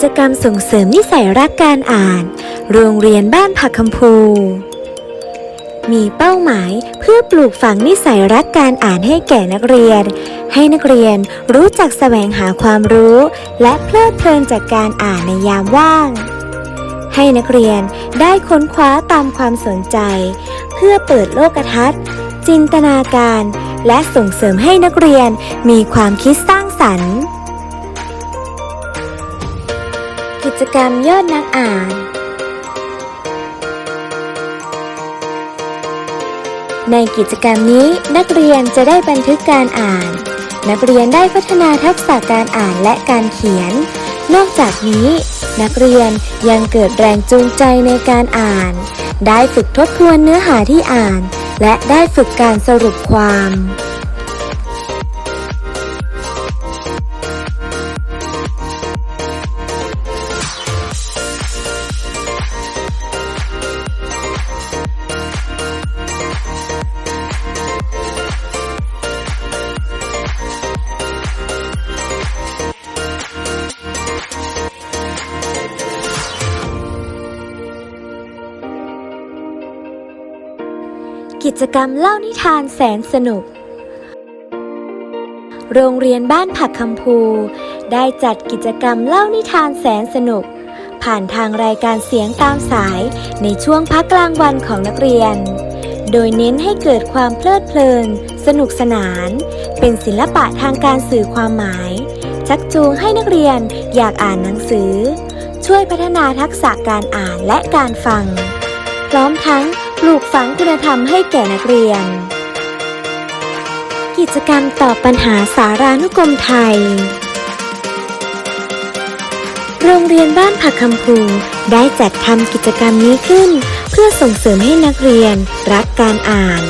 กิจกรรมส่งเสริมนิสัยรักการอ่าน โรงเรียนบ้านผักคำพู มีเป้าหมายเพื่อปลูกฝังนิสัยรักการอ่านให้แก่นักเรียน ให้นักเรียนรู้จักแสวงหาความรู้ และเพลิดเพลินจากการอ่านในยามว่าง ให้นักเรียนได้ค้นคว้าตามความสนใจ เพื่อเปิดโลกทัศน์ จินตนาการ และส่งเสริมให้นักเรียนมีความคิดสร้างสรรค์ จกรรมยอดนักอ่าน ในกิจกรรมนี้นักเรียนจะได้บันทึกการอ่าน นักเรียนได้พัฒนาทักษะการอ่านและการเขียน นอกจากนี้ นักเรียนยังเกิดแรงจูงใจในการอ่าน ได้ฝึกทบทวนเนื้อหาที่อ่าน และได้ฝึกการสรุปความ กิจกรรมเล่านิทานแสนสนุก โรงเรียนบ้านผักคำพูได้จัดกิจกรรมเล่านิทานแสนสนุก ผ่านทางรายการเสียงตามสายในช่วงพักกลางวันของนักเรียน โดยเน้นให้เกิดความเพลิดเพลิน สนุกสนาน เป็นศิลปะทางการสื่อความหมาย ชักจูงให้นักเรียนอยากอ่านหนังสือ ช่วยพัฒนาทักษะการอ่านและการฟัง พร้อมทั้ง ปลูกฝังคุณธรรมให้แก่นักเรียน กิจกรรมตอบปัญหาสารานุกรมไทย โรงเรียนบ้านผักคำพูได้จัดทำกิจกรรมนี้ขึ้น เพื่อส่งเสริมให้นักเรียนรักการอ่าน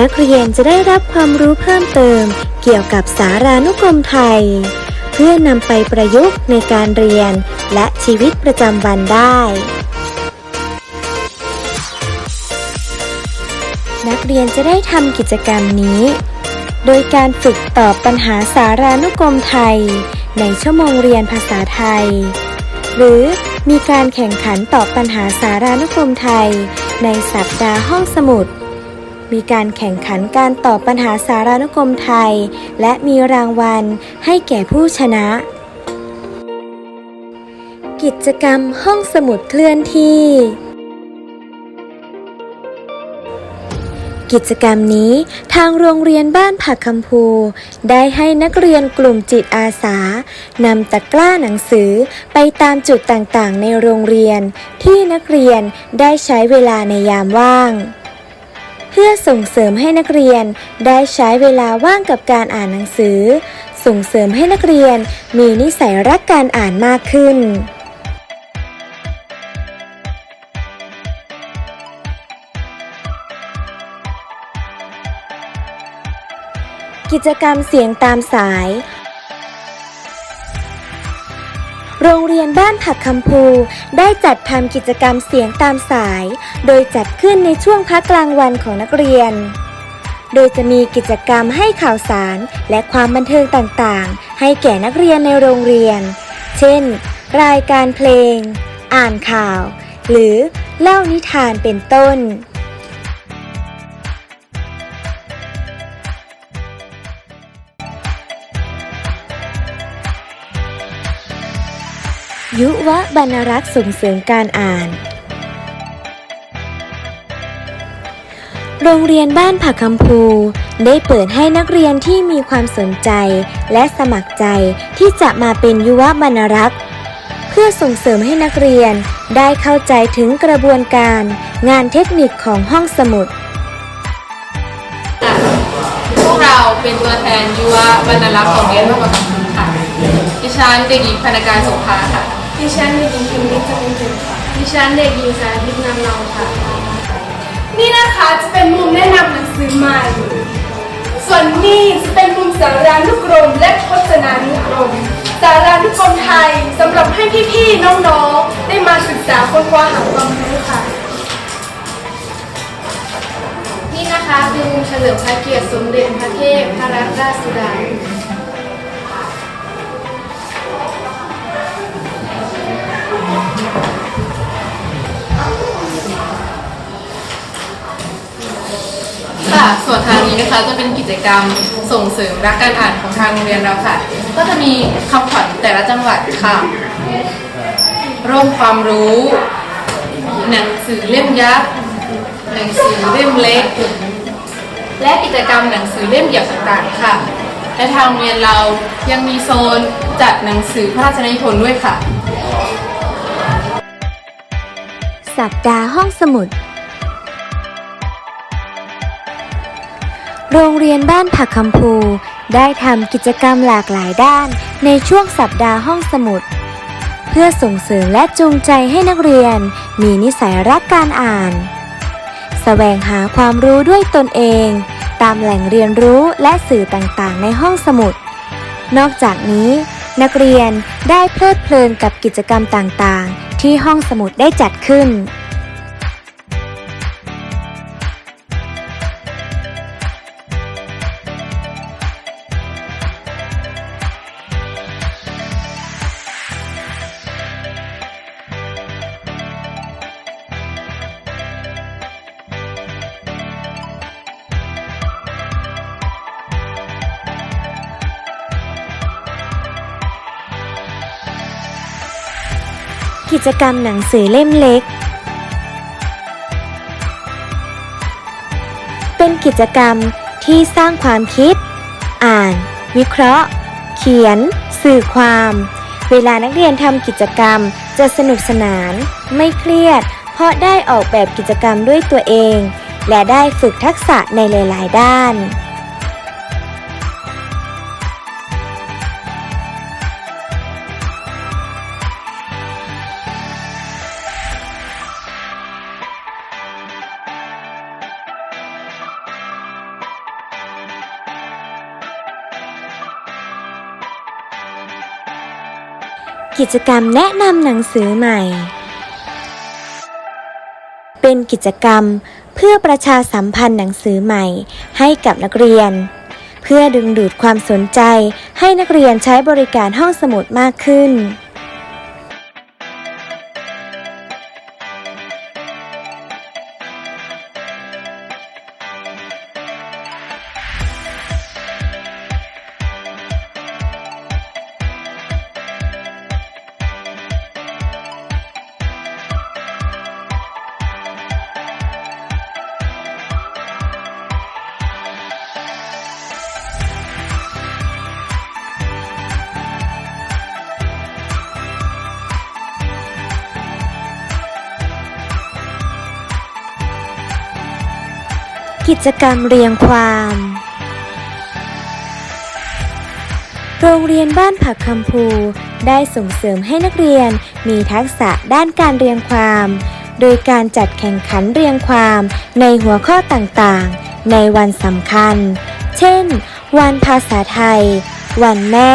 นักเรียนจะได้รับความรู้เพิ่มเติม เกี่ยวกับสารานุกรมไทย เพื่อนำไปประยุกต์ในการเรียนและชีวิตประจำวันได้ นักเรียนจะได้ทำกิจกรรมนี้ โดยการฝึกตอบปัญหาสารานุกรมไทย ในชั่วโมงเรียนภาษาไทย หรือมีการแข่งขันตอบปัญหาสารานุกรมไทย ในสัปดาห์ห้องสมุด มีการแข่งขันการตอบปัญหาสารานุกรมไทย และมีรางวัลให้แก่ผู้ชนะ กิจกรรมห้องสมุดเคลื่อนที่ กิจกรรมนี้ทางโรงเรียนบ้านผักคำพูได้ให้นักเรียนกลุ่มจิตอาสานำตะกร้าหนังสือไปตามจุดต่างๆ ในโรงเรียน ที่นักเรียนได้ใช้เวลาในยามว่าง เพื่อส่งเสริมให้นักเรียนได้ใช้เวลาว่างกับการอ่านหนังสือ ส่งเสริมให้นักเรียนมีนิสัยรักการอ่านมากขึ้น กิจกรรมเสียงตามสาย โรงเรียนบ้านผักคำพูได้จัดทำกิจกรรมเสียงตามสาย โดยจัดขึ้นในช่วงพักกลางวันของนักเรียน โดยจะมีกิจกรรมให้ข่าวสารและความบันเทิงต่างๆ ให้แก่นักเรียนในโรงเรียน เช่น รายการเพลง อ่านข่าว หรือเล่านิทานเป็นต้น ยุวบรรณรักษ์ส่งเสริมการอ่าน โรงเรียนบ้านผักคำพูได้เปิดให้นักเรียนที่มีความสนใจและสมัครใจที่จะมาเป็นยุวบรรณรักษ์เพื่อส่งเสริมให้นักเรียนได้เข้าใจถึงกระบวนการงานเทคนิคของห้องสมุด พวกเราเป็นตัวแทนยุวบรรณรักษ์ของเรียนร่วมกับคุณค่ะ ดิฉันเด็กหญิงพนการสงภาค่ะ ดิฉันเด็กหญิงพิมพ์นิจจันทร์เพ็ญค่ะดิฉันเด็กหญิงสาธิตนำเราค่ะ นี่นะคะจะเป็นมุมแนะนำหนังสือใหม่ ส่วนนี้จะเป็นมุมสารานุกรมและพจนานุกรม สารานุกรมไทยสำหรับให้พี่ๆน้องๆ ได้มาศึกษาค้นคว้าหาความรู้ค่ะ นี่นะคะคือมุมเฉลิมพระเกียรติสมเด็จพระเทพพรัตนราชสุดา ค่ะส่วนทางนี้นะคะจะเป็นกิจกรรมส่งเสริมรักการอ่านของทางโรงเรียนเราค่ะ ก็จะมีคำขวัญแต่ละจังหวัดค่ะร่วมความรู้ หนังสือเล่มยักษ์หนังสือเล่มเล็ก และกิจกรรมหนังสือเล่มเดี่ยวต่างๆค่ะ และทางโรงเรียนเรายังมีโซนจัดหนังสือพระราชนิพนธ์ด้วยค่ะ สัปดาห์ห้องสมุด โรงเรียนบ้านผักคำพู ได้ทำกิจกรรมหลากหลายด้านในช่วงสัปดาห์ห้องสมุด เพื่อส่งเสริมและจูงใจให้นักเรียน มีนิสัยรักการอ่านแสวงหาความรู้ด้วยตนเอง ตามแหล่งเรียนรู้และสื่อต่างๆ ในห้องสมุด นอกจากนี้ นักเรียนได้เพลิดเพลินกับกิจกรรมต่างๆ ที่ห้องสมุดได้จัดขึ้น กิจกรรมหนังสือเล่มเล็ก เป็นกิจกรรมที่สร้างความคิด อ่าน วิเคราะห์ เขียน สื่อความ เวลานักเรียนทำกิจกรรมจะสนุกสนาน ไม่เครียด เพราะได้ออกแบบกิจกรรมด้วยตัวเอง และได้ฝึกทักษะในหลาย ๆ ด้าน กิจกรรมแนะนำหนังสือใหม่ เป็นกิจกรรมเพื่อประชาสัมพันธ์หนังสือใหม่ให้กับนักเรียน เพื่อดึงดูดความสนใจให้นักเรียนใช้บริการห้องสมุดมากขึ้น กิจกรรมเรียงความ โรงเรียนบ้านผักคำพูได้ส่งเสริมให้นักเรียนมีทักษะด้านการเรียงความ โดยการจัดแข่งขันเรียงความในหัวข้อต่างๆ ในวันสำคัญ เช่น วันภาษาไทย วันแม่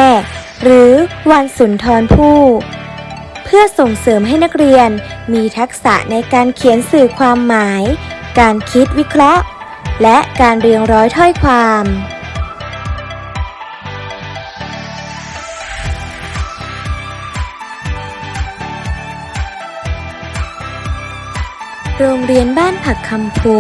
หรือวันสุนทรภู่เพื่อส่งเสริมให้นักเรียนมีทักษะในการเขียนสื่อความหมาย การคิดวิเคราะห์ และการเรียงร้อยถ้อยความ โรงเรียนบ้านผักคำพู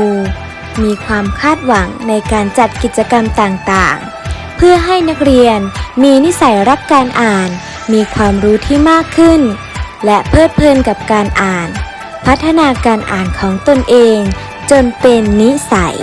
มีความคาดหวังในการจัดกิจกรรมต่างๆ เพื่อให้นักเรียนมีนิสัยรักการอ่าน มีความรู้ที่มากขึ้น และเพลิดเพลินกับการอ่าน พัฒนาการอ่านของตนเองจนเป็นนิสัย